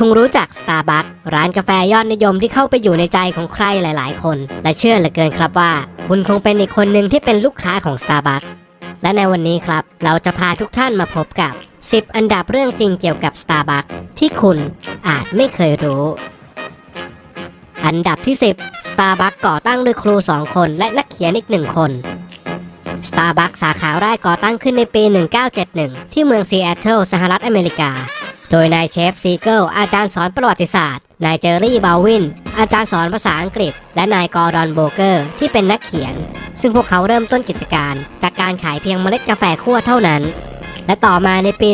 คงรู้จัก Starbucks ร้านกาแฟยอดนิยมที่เข้าไปอยู่ในใจของใครหลาย ๆ คน และเชื่อเหลือเกินครับว่า คุณคงเป็นอีกคนหนึ่งที่เป็นลูกค้าของ Starbucks และในวันนี้ครับ เราจะพาทุกท่านมาพบกับ 10 อันดับเรื่องจริงเกี่ยวกับ Starbucks ที่คุณอาจไม่เคยรู้ อันดับที่ 10 Starbucks ก่อตั้งโดยครู 2 คน และนักเขียนอีก1คน Starbucks สาขาแรกก่อตั้งขึ้นในปี 1971 ที่เมืองซีแอตเทิลสหรัฐอเมริกา โดยนายเชฟซีเกิลอาจารย์สอนประวัติศาสตร์ นายเจอรี่บาวิน อาจารย์สอนภาษาอังกฤษ และนายกอร์ดอนโบเกอร์ ที่เป็นนักเขียน ซึ่งพวกเขาเริ่มต้นกิจการ จากการขายเพียงเมล็ดกาแฟคั่วเท่านั้น และต่อมาในปี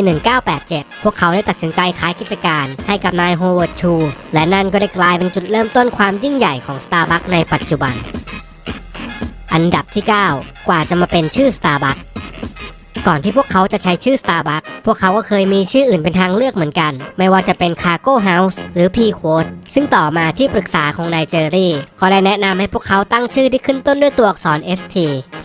1987 พวกเขาได้ตัดสินใจขายกิจการให้กับนายโฮเวิร์ดชู และนั่นก็ได้กลายเป็นจุดเริ่มต้นความยิ่งใหญ่ของ Starbucks ในปัจจุบัน อันดับที่ 9 กว่าจะมาเป็นชื่อ Starbucks ก่อนที่พวกเขาจะใช้ชื่อ Starbucks พวกเขาก็เคยมีชื่ออื่นเป็นทางเลือกเหมือนกัน ไม่ว่าจะเป็น Cargo House หรือ P Quote ซึ่งต่อมาที่ปรึกษาของนายเจอรี่ ก็ได้แนะนำให้พวกเขาตั้งชื่อที่ขึ้นต้นด้วยตัวอักษร ST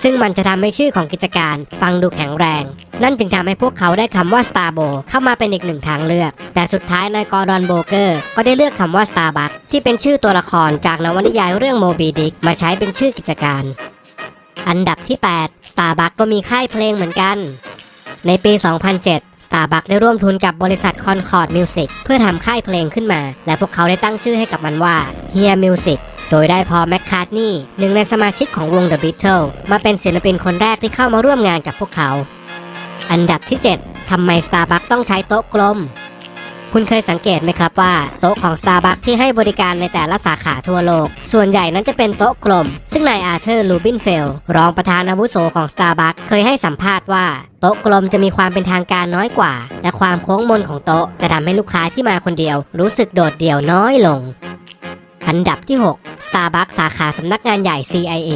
ซึ่งมันจะทำให้ชื่อของกิจการฟังดูแข็งแรง นั่นจึงทำให้พวกเขาได้คำว่า Starbo เข้ามาเป็นอีกหนึ่งทางเลือก แต่สุดท้ายนายกอร์ดอนโบเกอร์ก็ได้เลือกคำว่า Starbucks ที่เป็นชื่อตัวละครจากนวนิยายเรื่องโมบีดิกมาใช้เป็นชื่อกิจการ อันดับที่ 8 Starbucks ก็มีค่ายเพลงเหมือนกัน ในปี 2007 Starbucks ได้ร่วมทุนกับบริษัท Concord Music เพื่อทำค่ายเพลงขึ้นมา และพวกเขาได้ตั้งชื่อให้กับมันว่า Hear Music โดยได้พอแมคคาร์ทนีย์หนึ่งในสมาชิกของวง The Beatles มาเป็นศิลปินคนแรกที่เข้ามาร่วมงานกับพวกเขา อันดับที่ 7ทำไม Starbucks ต้องใช้โต๊ะกลม คุณเคยสังเกตไหมครับว่าโต๊ะของ Starbucks ที่ให้บริการในแต่ละสาขาทั่วโลก ส่วนใหญ่นั้นจะเป็นโต๊ะกลม ซึ่งนายอาร์เธอร์ลูบินเฟลรองประธานอาวุโสของ Starbucks เคยให้สัมภาษณ์ว่าโต๊ะกลมจะมีความเป็นทางการน้อยกว่า และความโค้งมนของโต๊ะจะทำให้ลูกค้าที่มาคนเดียว รู้สึกโดดเดี่ยวน้อยลง อันดับที่ 6 Starbucks สาขาสำนักงานใหญ่ CIA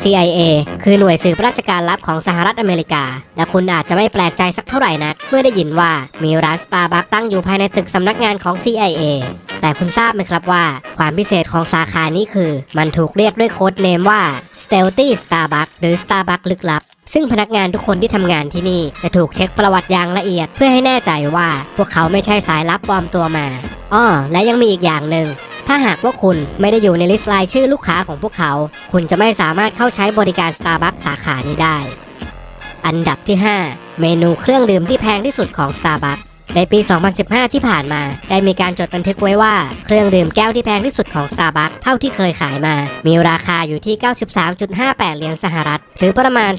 CIA คือหน่วยสืบราชการลับของสหรัฐอเมริกา และคุณอาจจะไม่แปลกใจสักเท่าไหร่นัก เมื่อได้ยินว่ามีร้าน Starbucks ตั้งอยู่ภายในตึกสำนักงานของ CIA แต่คุณทราบไหมครับว่า ความพิเศษของสาขานี้คือ มันถูกเรียกด้วยโค้ดเนมว่า Stealthy Starbucks หรือ Starbucks ลึกลับซึ่งพนักงานทุกคนที่ทำงานที่นี่ จะถูกเช็คประวัติอย่างละเอียด เพื่อให้แน่ใจว่า พวกเขาไม่ใช่สายลับปลอมตัวมาอ้อและยังมีอีกอย่างหนึ่ง ถ้าหากว่าคุณไม่ได้อยู่ในลิสต์รายชื่อลูกค้าของพวกเขา คุณจะไม่สามารถเข้าใช้บริการ Starbucks สาขานี้ได้ อันดับที่ 5 เมนูเครื่องดื่มที่แพงที่สุดของ Starbucks ในปี 2015 ที่ผ่านมา ได้มีการจดบันทึกไว้ว่า เครื่องดื่มแก้วที่แพงที่สุดของ Starbucks เท่าที่เคยขายมา มีราคาอยู่ที่ 93.58 เหรียญสหรัฐ หรือประมาณ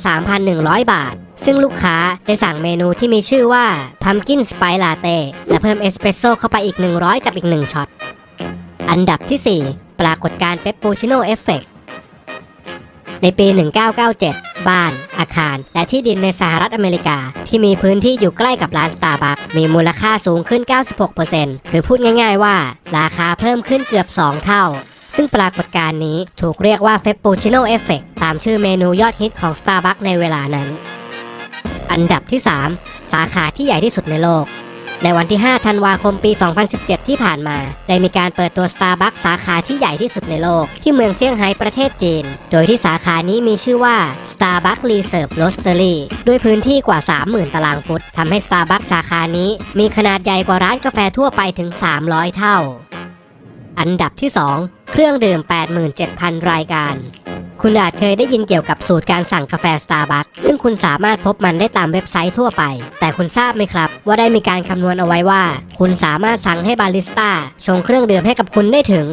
3,100 บาท ซึ่งลูกค้าได้สั่งเมนูที่มีชื่อว่า Pumpkin Spice Latte และเพิ่มเอสเปรสโซ่เข้าไปอีก 100 กับอีก 1ช็อต อันดับที่ 4 ปรากฏการณ์เปปปูชิโนเอฟเฟกในปี 1997 บ้าน อาคาร และที่ดินในสหรัฐอเมริกา ที่มีพื้นที่อยู่ใกล้กับร้าน Starbucks มีมูลค่าสูงขึ้น 96%หรือพูดง่ายๆว่า ราคาเพิ่มขึ้นเกือบ 2 เท่า ซึ่งปรากฏการณ์นี้ถูกเรียกว่าเฟปปูชิโนเอฟเฟกตามชื่อเมนูยอดฮิตของ Starbucks ในเวลานั้น อันดับที่ 3 สาขาที่ใหญ่ที่สุดในโลก ในวันที่ 5 ธันวาคมปี 2017 ที่ผ่านมา ได้มีการเปิดตัว Starbucks สาขาที่ใหญ่ที่สุดในโลก ที่เมืองเซี่ยงไฮ้ประเทศจีน โดยที่สาขานี้มีชื่อว่า Starbucks Reserve Roastery ด้วยพื้นที่กว่า 30,000 ตารางฟุตทำให้ Starbucks สาขานี้ มีขนาดใหญ่กว่าร้านกาแฟทั่วไปถึง 300 เท่า อันดับที่ 2 เครื่องดื่ม 87,000 รายการ คุณอาจเคยได้ยินเกี่ยวกับสูตรการสั่งกาแฟ Starbucks ซึ่งคุณสามารถพบมันได้ตามเว็บไซต์ทั่วไป แต่คุณทราบไหมครับ ว่าได้มีการคำนวณเอาไว้ว่า คุณสามารถสั่งให้บาริสต้าชงเครื่องดื่มให้กับคุณได้ถึง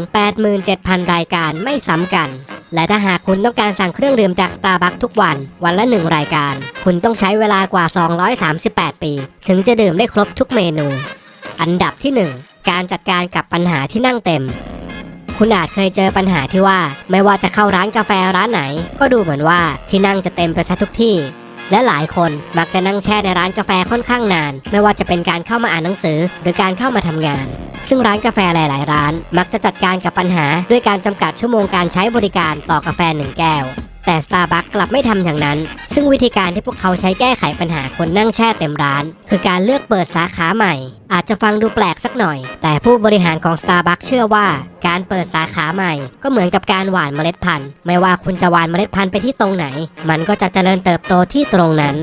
87,000 รายการไม่ซ้ำกัน และถ้าหากคุณต้องการสั่งเครื่องดื่มจาก Starbucks ทุกวัน วันละ 1 รายการ คุณต้องใช้เวลากว่า 238 ปี ถึงจะดื่มได้ครบทุกเมนู อันดับที่ 1 การจัดการกับปัญหาที่นั่งเต็ม คุณอาจเคยเจอปัญหาที่ว่า ไม่ว่าจะเข้าร้านกาแฟร้านไหน ก็ดูเหมือนว่าที่นั่งจะเต็มไปซะทุกที่ และหลายคนมักจะนั่งแช่ในร้านกาแฟค่อนข้างนาน ไม่ว่าจะเป็นการเข้ามาอ่านหนังสือ หรือการเข้ามาทำงาน ซึ่งร้านกาแฟหลาย ๆ ร้าน มักจะจัดการกับปัญหา ด้วยการจำกัดชั่วโมงการใช้บริการต่อกาแฟหนึ่งแก้วแต่ Starbucks กลับไม่ทำอย่างนั้น ซึ่งวิธีการที่พวกเขาใช้แก้ไขปัญหาคนนั่งแช่เต็มร้าน คือการเลือกเปิดสาขาใหม่ อาจจะฟังดูแปลกสักหน่อย แต่ผู้บริหารของ Starbucks เชื่อว่า การเปิดสาขาใหม่ ก็เหมือนกับการหว่านเมล็ดพันธุ์ ไม่ว่าคุณจะหว่านเมล็ดพันธุ์ไปที่ตรงไหน มันก็จะเจริญเติบโตที่ตรงนั้น